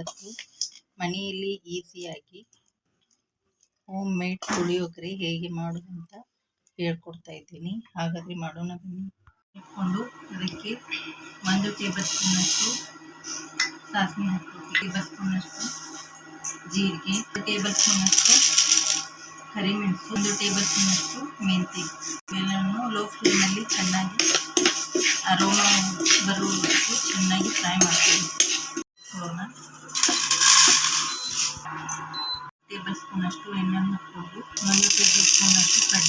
ಇವತ್ತು ಮನೆಯಲ್ಲಿ ಈಸಿಯಾಗಿ ಹೋಮ್ ಮೇಡ್ ಪುಳಿಯೋಗರೆ ಹೇಗೆ ಮಾಡೋದು ಅಂತ ಹೇಳ್ಕೊಡ್ತಾ ಇದ್ದೀನಿ. ಹಾಗಾದರೆ ಮಾಡೋಣ ಬನ್ನಿ. ಇಟ್ಕೊಂಡು ಅದಕ್ಕೆ ಒಂದು ಟೇಬಲ್ ಸ್ಪೂನಷ್ಟು ಸಾಸಿವೆ ಹಾಕ್ಬೇಕು ಟೇಬಲ್ ಸ್ಪೂನಷ್ಟು ಜೀರಿಗೆ ಟೇಬಲ್ ಸ್ಪೂನಷ್ಟು ಕರಿಮೆಣಸು, ಒಂದು ಟೇಬಲ್ ಸ್ಪೂನಷ್ಟು ಮೆಂತ್ಯ. ಇವೆಲ್ಲವನ್ನು ಲೋ ಫ್ಲೇಮಲ್ಲಿ ಚೆನ್ನಾಗಿ ಅರೋಮ ಬರುವಷ್ಟು ಚೆನ್ನಾಗಿ ಫ್ರೈ ಮಾಡ್ತೀವಿ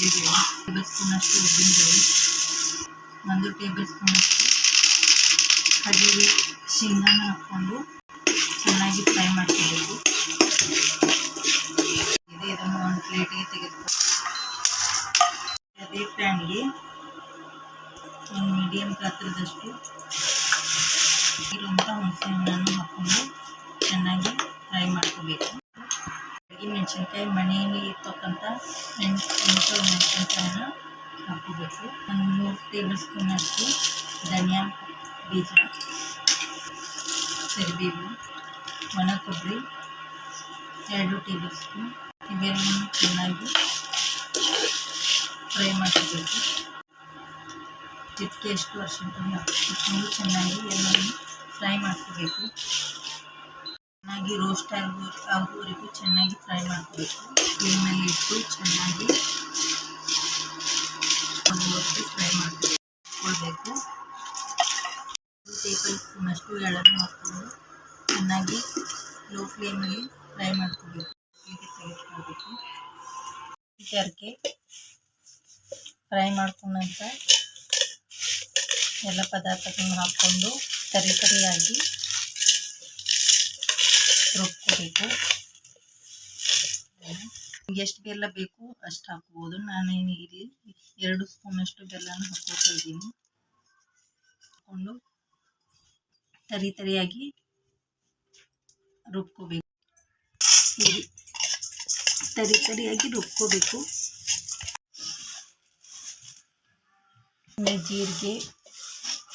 ಕಡಲೆಬೇಳೆ ಟೇಬಲ್ ಸ್ಪೂನಷ್ಟು ಉದ್ದಿನಬೇಳೆ. ಒಂದು ಟೇಬಲ್ ಸ್ಪೂನಷ್ಟು ಕಡಲೆ ಶೇಂಗಾನ ಹಾಕ್ಕೊಂಡು ಚೆನ್ನಾಗಿ ಫ್ರೈ ಮಾಡ್ಕೋಬೇಕು. ಇದೆ, ಇದನ್ನು ಒಂದು ಪ್ಲೇಟಿಗೆ ತೆಗೆದುಕೊಂಡು ಅದೇ ಪ್ಯಾನ್ಗೆ ಒಂದು ಮೀಡಿಯಮ್ ಗಾತ್ರದಷ್ಟು ಇರುವಂಥ ಹುಣಸೆ ಹಣ್ಣನ್ನು ಹಾಕ್ಕೊಂಡು ಚೆನ್ನಾಗಿ ಫ್ರೈ ಮಾಡ್ಕೋಬೇಕು. ಈ ಮೆಣಸಿನ್ಕಾಯಿ ಮನೆಯಲ್ಲಿ ಇರ್ತಕ್ಕಂಥ ಮೆಣಸು ಮೆಣಸಿನ್ಕಾಯನ್ನ ಹಾಕ್ಕೋಬೇಕು. ಒಂದು ಮೂರು ಟೇಬಲ್ ಸ್ಪೂನಷ್ಟು ಧನಿಯಾ ಬೀಜ, ಕರಿಬೇವು ಒಣ ಕೊಬ್ಬರಿ ಎರಡು ಟೇಬಲ್ ಸ್ಪೂನ್ ಇವೆಲ್ಲವನ್ನು ಚೆನ್ನಾಗಿ ಫ್ರೈ ಮಾಡ್ಕೋಬೇಕು. ಚಿಟಿಕೆಯಷ್ಟು ಅರಿಶಿನ ಪುಡಿ ಹಾಕಿಕೊಂಡು ಚೆನ್ನಾಗಿ ಎಲ್ಲವನ್ನು ಫ್ರೈ ಮಾಡ್ಕೋಬೇಕು. ಚೆನ್ನಾಗಿ ರೋಸ್ಟ್ ಆಗೋ ಆಗುವವರೆಗೂ ಚೆನ್ನಾಗಿ ಫ್ರೈ ಮಾಡಬೇಕು ಫ್ಲೇಮಲ್ಲಿ ಇಟ್ಟು ಚೆನ್ನಾಗಿ ಆಗುವವರೆಗೂ ಫ್ರೈ ಮಾಡ್ಕೊಳ್ಬೇಕು. ಟೇಬಲ್ ಸ್ಪೂನಷ್ಟು ಎಳನ್ನು ಹಾಕ್ಕೊಂಡು ಚೆನ್ನಾಗಿ ಲೋ ಫ್ಲೇಮಲ್ಲಿ ಫ್ರೈ ಮಾಡ್ಕೋಬೇಕು ಹೀಗೆ ತೆಗೆದುಕೊಳ್ಬೇಕು ಇದಕ್ಕೆ ಫ್ರೈ ಮಾಡ್ಕೊಂಡ ಎಲ್ಲ ಪದಾರ್ಥಗಳನ್ನು ಹಾಕ್ಕೊಂಡು ತರಿ ತರಿಯಾಗಿ ರುಬ್ಕೋಬೇಕು ಎಷ್ಟು ಬೆಲ್ಲ ಬೇಕು ಅಷ್ಟು ಹಾಕ್ಬೋದು. ನಾನೇನು ಇಲ್ಲಿ ಎರಡು ಸ್ಪೂನಷ್ಟು ಬೆಲ್ಲನ ಹಾಕೋತಾ ಇದ್ದೀನಿ. ಹಾಕೊಂಡು ತರಿ ತರಿಯಾಗಿ ರುಬ್ಕೋಬೇಕು. ತರಿ ತರಿಯಾಗಿ ರುಬ್ಕೋಬೇಕು. ಜೀರಿಗೆ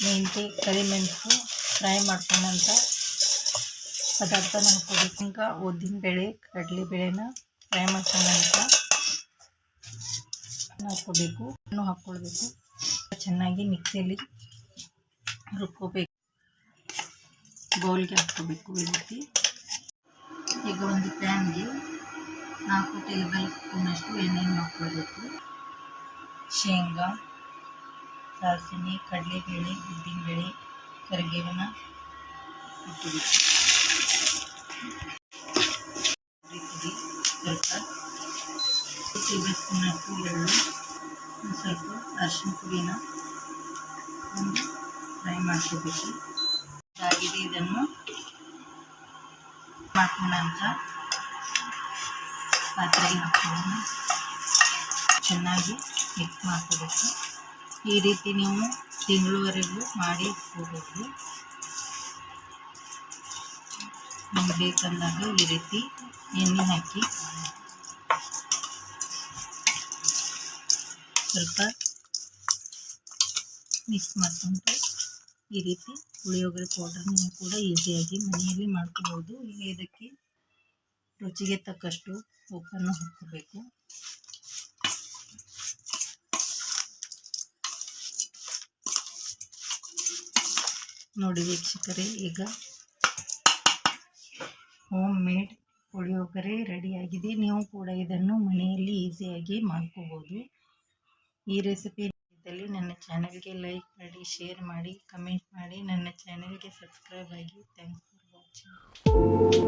ಮೆಂತೆ ಕರಿಮೆಣಸು ಫ್ರೈ ಮಾಡ್ಕೊಂಡಂಥ ಪದಾರ್ಥನ ಉದ್ದಿನ ಬೇಳೆ ಉದ್ದಿನಬೇಳೆ ಕಡಲೆಬೇಳೆನ ಫ್ರೈ ಮಾಡ್ಕೊಂಡಂಥ ಹಾಕ್ಕೋಬೇಕು. ಹಣ್ಣು ಹಾಕ್ಕೊಳ್ಬೇಕು. ಚೆನ್ನಾಗಿ ಮಿಕ್ಸಿಯಲ್ಲಿ ರುಬ್ಕೋಬೇಕು. ಬೌಲ್ಗೆ ಹಾಕ್ಕೋಬೇಕು ಈ ರೀತಿ. ಈಗ ಒಂದು ಪ್ಯಾನ್ಗೆ ನಾಲ್ಕು ಟೇಬಲ್ ಸ್ಪೂನಷ್ಟು ಎಣ್ಣೆಯನ್ನು ಹಾಕ್ಕೊಳ್ಬೇಕು. ಶೇಂಗಾ, ಸಾಸಿವೆ ಕಡಲೆಬೇಳೆ ಉದ್ದಿನಬೇಳೆ ಕರಿಬೇವನ್ನ ಹಾಕಬೇಕು ಸ್ವಲ್ಪ ಟೇಬಲ್ ಸ್ಪೂನಷ್ಟು ಎಳ್ಳು ಸ್ವಲ್ಪ ಅರಿಶಿನ ಪುಡಿನ ಫ್ರೈ ಮಾಡ್ಕೋಬೇಕು ಇದಾಗಿದೆ ಇದನ್ನು ಹಾಕೋಣ ಅಂತ ಪಾತ್ರೆಗೆ ಹಾಕ್ಕೊಂಡು ಚೆನ್ನಾಗಿ ಮಿಕ್ಸ್ ಮಾಡ್ಕೋಬೇಕು. ಈ ರೀತಿ ನೀವು ತಿಂಗಳವರೆಗೂ ಮಾಡಿ ಇಟ್ಕೋಬೇಕು. ನಿಮ್ಗೆ ಬೇಕಂದಾಗ ಈ ರೀತಿ ಎಣ್ಣೆ ಹಾಕಿ ಸ್ವಲ್ಪ ಮಿಕ್ಸ್ ಮಾಡ್ಕೊಂಡು ಈ ರೀತಿ ಪುಳಿಯೋಗರೆ ಪೌಡರ್ ನೀವು ಕೂಡ ಈಸಿಯಾಗಿ ಮನೆಯಲ್ಲಿ ಮಾಡ್ಕೋಬೋದು. ಈಗ ಇದಕ್ಕೆ ರುಚಿಗೆ ತಕ್ಕಷ್ಟು ಉಪ್ಪನ್ನು ಹಾಕ್ಕೋಬೇಕು. ನೋಡಿ ವೀಕ್ಷಕರೇ, ಈಗ ಹೋಮ್ ಮೇಡ್ ಪುಳಿಯೋಗರೆ ರೆಡಿಯಾಗಿದೆ. ನೀವು ಕೂಡ ಇದನ್ನು ಮನೆಯಲ್ಲಿ ಈಸಿಯಾಗಿ ಮಾಡ್ಕೋಬೋದು. ಈ ರೆಸಿಪಿ ಇದ್ದಲ್ಲಿ ನನ್ನ ಚಾನಲ್ಗೆ ಲೈಕ್ ಮಾಡಿ ಶೇರ್ ಮಾಡಿ ಕಮೆಂಟ್ ಮಾಡಿ. ನನ್ನ ಚಾನಲ್ಗೆ ಸಬ್ಸ್ಕ್ರೈಬ್ ಆಗಿ. Thanks for watching